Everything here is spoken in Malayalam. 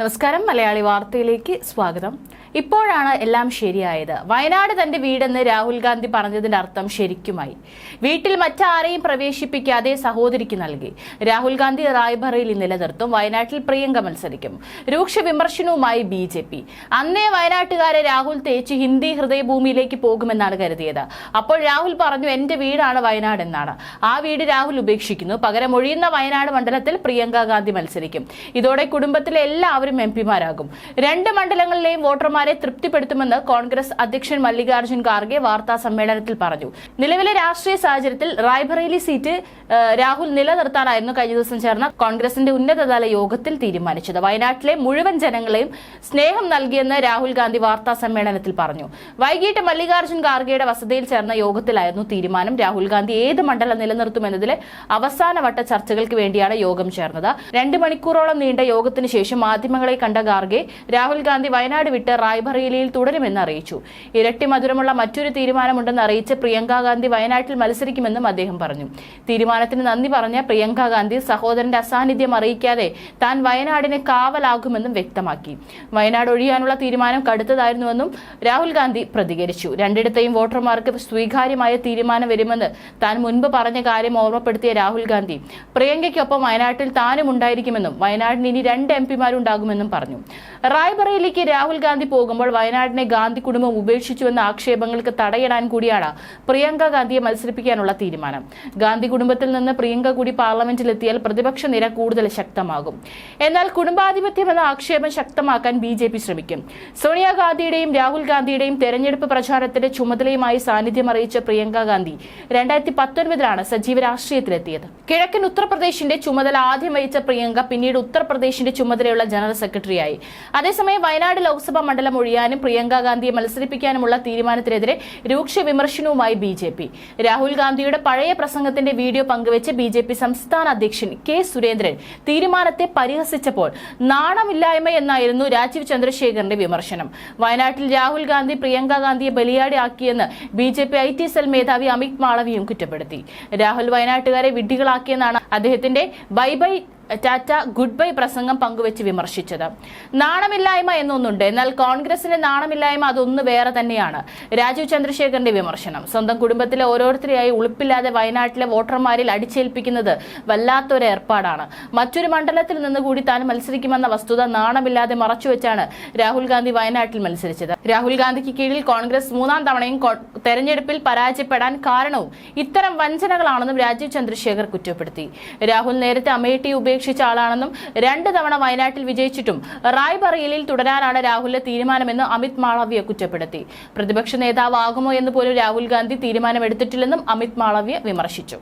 നമസ്കാരം. മലയാളി വാർത്തയിലേക്ക് സ്വാഗതം. ഇപ്പോഴാണ് എല്ലാം ശരിയായത്. വയനാട് തന്റെ വീടെന്ന് രാഹുൽ ഗാന്ധി പറഞ്ഞതിന്റെ അർത്ഥം ശരിക്കുമായി. വീട്ടിൽ മറ്റാരെയും പ്രവേശിപ്പിക്കാതെ സഹോദരിക്ക് നൽകി. രാഹുൽ ഗാന്ധി റായ്ബറയിൽ നിലനിർത്തും. വയനാട്ടിൽ പ്രിയങ്ക മത്സരിക്കും. രൂക്ഷ വിമർശനവുമായി ബി ജെ പി. അന്നേ വയനാട്ടുകാരെ രാഹുൽ തേച്ച് ഹിന്ദി ഹൃദയഭൂമിയിലേക്ക് പോകുമെന്നാണ് കരുതിയത്. അപ്പോൾ രാഹുൽ പറഞ്ഞു എന്റെ വീടാണ് വയനാട് എന്നാണ്. ആ വീട് രാഹുൽ ഉപേക്ഷിക്കുന്നു. പകരം ഒഴിയുന്ന വയനാട് മണ്ഡലത്തിൽ പ്രിയങ്ക ഗാന്ധി മത്സരിക്കും. ഇതോടെ കുടുംബത്തിലെ എല്ലാവരും എം പിമാരാകും. രണ്ട് മണ്ഡലങ്ങളിലെയും വോട്ടർമാരെ തൃപ്തിപ്പെടുത്തുമെന്ന് കോൺഗ്രസ് അധ്യക്ഷൻ മല്ലികാർജുൻ ഖാർഗെ വാർത്താ സമ്മേളനത്തിൽ പറഞ്ഞു. നിലവിലെ രാഷ്ട്രീയ സാഹചര്യത്തിൽ റായ്ബറേലി സീറ്റ് രാഹുൽ നിലനിർത്താനായിരുന്നു കഴിഞ്ഞ ദിവസം ചേർന്ന കോൺഗ്രസിന്റെ ഉന്നതതല യോഗത്തിൽ തീരുമാനിച്ചത്. വയനാട്ടിലെ മുഴുവൻ ജനങ്ങളെയും സ്നേഹം നൽകിയെന്ന് രാഹുൽ ഗാന്ധി വാർത്താ സമ്മേളനത്തിൽ പറഞ്ഞു. വൈകിട്ട് മല്ലികാർജുൻ ഖാർഗെയുടെ വസതിയിൽ ചേർന്ന യോഗത്തിലായിരുന്നു തീരുമാനം. രാഹുൽ ഗാന്ധി ഏത് മണ്ഡലം നിലനിർത്തുമെന്നതിലെ അവസാനവട്ട ചർച്ചകൾക്ക് വേണ്ടിയാണ് യോഗം ചേർന്നത്. രണ്ട് മണിക്കൂറോളം നീണ്ട യോഗത്തിന് ശേഷം മാധ്യമങ്ങളെ കണ്ട ഗാർഗെ രാഹുൽ ഗാന്ധി വയനാട് വിട്ട് റായ്ബറേലിയിൽ തുടരുമെന്ന് അറിയിച്ചു. ഇരട്ടി മധുരമുള്ള മറ്റൊരു തീരുമാനമുണ്ടെന്ന് അറിയിച്ച് പ്രിയങ്ക ഗാന്ധി വയനാട്ടിൽ മത്സരിക്കുമെന്നും അദ്ദേഹം പറഞ്ഞു. തീരുമാനത്തിന് നന്ദി പറഞ്ഞ പ്രിയങ്ക ഗാന്ധി സഹോദരന്റെ അസാന്നിധ്യം അറിയിക്കാതെ താൻ വയനാടിന് കാവലാകുമെന്നും വ്യക്തമാക്കി. വയനാട് ഒഴിയാനുള്ള തീരുമാനം കടുത്തതായിരുന്നുവെന്നും രാഹുൽ ഗാന്ധി പ്രതികരിച്ചു. രണ്ടിടത്തെയും വോട്ടർമാർക്ക് സ്വീകാര്യമായ തീരുമാനം വരുമെന്ന് താൻ മുൻപ് പറഞ്ഞ കാര്യം ഓർമ്മപ്പെടുത്തിയ രാഹുൽ ഗാന്ധി പ്രിയങ്കയ്ക്കൊപ്പം വയനാട്ടിൽ താനും ഉണ്ടായിരിക്കുമെന്നും വയനാടിന് ഇനി രണ്ട് എം പിമാരുണ്ടാകുമെന്നും പറഞ്ഞു. റായ്ബറേലിക്ക് രാഹുൽ ഗാന്ധി പോകുമ്പോൾ വയനാടിനെ ഗാന്ധി കുടുംബം ഉപേക്ഷിച്ചുവെന്ന ആക്ഷേപങ്ങൾക്ക് തടയിടാൻ കൂടിയാണ് പ്രിയങ്ക ഗാന്ധിയെ മത്സരിപ്പിക്കാനുള്ള തീരുമാനം. ഗാന്ധി കുടുംബത്തിൽ നിന്ന് പ്രിയങ്ക കൂടി പാർലമെന്റിലെത്തിയാൽ പ്രതിപക്ഷ നിര കൂടുതൽ ശക്തമാകും. എന്നാൽ കുടുംബാധിപത്യം എന്ന ആക്ഷേപം ശക്തമാക്കാൻ ബി ജെ പി ശ്രമിക്കും. സോണിയാഗാന്ധിയുടെയും രാഹുൽ ഗാന്ധിയുടെയും തെരഞ്ഞെടുപ്പ് പ്രചാരണത്തിന്റെ ചുമതലയുമായി സാന്നിധ്യം അറിയിച്ച പ്രിയങ്ക ഗാന്ധി രണ്ടായിരത്തി പത്തൊൻപതിലാണ് സജീവ രാഷ്ട്രീയത്തിലെത്തിയത്. കിഴക്കൻ ഉത്തർപ്രദേശിന്റെ ചുമതല ആദ്യം വഹിച്ച പ്രിയങ്ക പിന്നീട് ഉത്തർപ്രദേശിന്റെ ചുമതലയുള്ള ജനറൽ സെക്രട്ടറിയായി. അതേസമയം വയനാട് ലോക്സഭാ മണ്ഡലം ഒഴിയാനും പ്രിയങ്ക ഗാന്ധിയെ മത്സരിപ്പിക്കാനുമുള്ള തീരുമാനത്തിനെതിരെ രൂക്ഷ വിമർശനവുമായി ബി ജെ പി. രാഹുൽ ഗാന്ധിയുടെ പഴയ പ്രസംഗത്തിന്റെ വീഡിയോ പങ്കുവച്ച് ബി ജെ പി സംസ്ഥാന അധ്യക്ഷൻ കെ സുരേന്ദ്രൻ തീരുമാനത്തെ പരിഹസിച്ചപ്പോൾ നാണമില്ലായ്മ എന്നായിരുന്നു രാജീവ് ചന്ദ്രശേഖറിന്റെ വിമർശനം. വയനാട്ടിൽ രാഹുൽ ഗാന്ധി പ്രിയങ്ക ഗാന്ധിയെ ബലിയാടിയാക്കിയെന്ന് B J P I T cell മേധാവി അമിത് മാളവിയും കുറ്റപ്പെടുത്തി. രാഹുൽ വയനാട്ടുകാരെ വിഡ്ഢികളാക്കിയെന്നാണ് അദ്ദേഹത്തിന്റെ bye bye tata goodbye പ്രസംഗം പങ്കുവെച്ച് വിമർശിച്ചത്. നാണമില്ലായ്മ എന്നൊന്നുണ്ട്. എന്നാൽ കോൺഗ്രസിന്റെ നാണമില്ലായ്മ അതൊന്ന് വേറെ തന്നെയാണ്. രാജീവ് ചന്ദ്രശേഖരന്റെ വിമർശനം. സ്വന്തം കുടുംബത്തിലെ ഓരോരുത്തരെയായി ഉളുപ്പില്ലാതെ വയനാട്ടിലെ വോട്ടർമാരിൽ അടിച്ചേൽപ്പിക്കുന്നത് വല്ലാത്തൊരു ഏർപ്പാടാണ്. മറ്റൊരു മണ്ഡലത്തിൽ നിന്ന് കൂടി താൻ മത്സരിക്കുമെന്ന വസ്തുത നാണമില്ലാതെ മറച്ചുവെച്ചാണ് രാഹുൽ ഗാന്ധി വയനാട്ടിൽ മത്സരിച്ചത്. രാഹുൽ ഗാന്ധിക്ക് കീഴിൽ കോൺഗ്രസ് മൂന്നാം തവണയും തെരഞ്ഞെടുപ്പിൽ പരാജയപ്പെടാൻ കാരണവും ഇത്തരം വഞ്ചനകളാണെന്നും രാജീവ് ചന്ദ്രശേഖർ കുറ്റപ്പെടുത്തി. രാഹുൽ നേരത്തെ അമേഠി ഉപേക്ഷിച്ച ആളാണെന്നും രണ്ട് തവണ വയനാട്ടിൽ വിജയിച്ചിട്ടും റായ്ബറേലിയിൽ തുടരാനാണ് രാഹുലിന്റെ തീരുമാനമെന്ന് അമിത് മാളവ്യ കുറ്റപ്പെടുത്തി. പ്രതിപക്ഷ നേതാവാകുമോ എന്ന് പോലും രാഹുൽ ഗാന്ധി തീരുമാനമെടുത്തിട്ടില്ലെന്നും അമിത് മാളവ്യ വിമർശിച്ചു.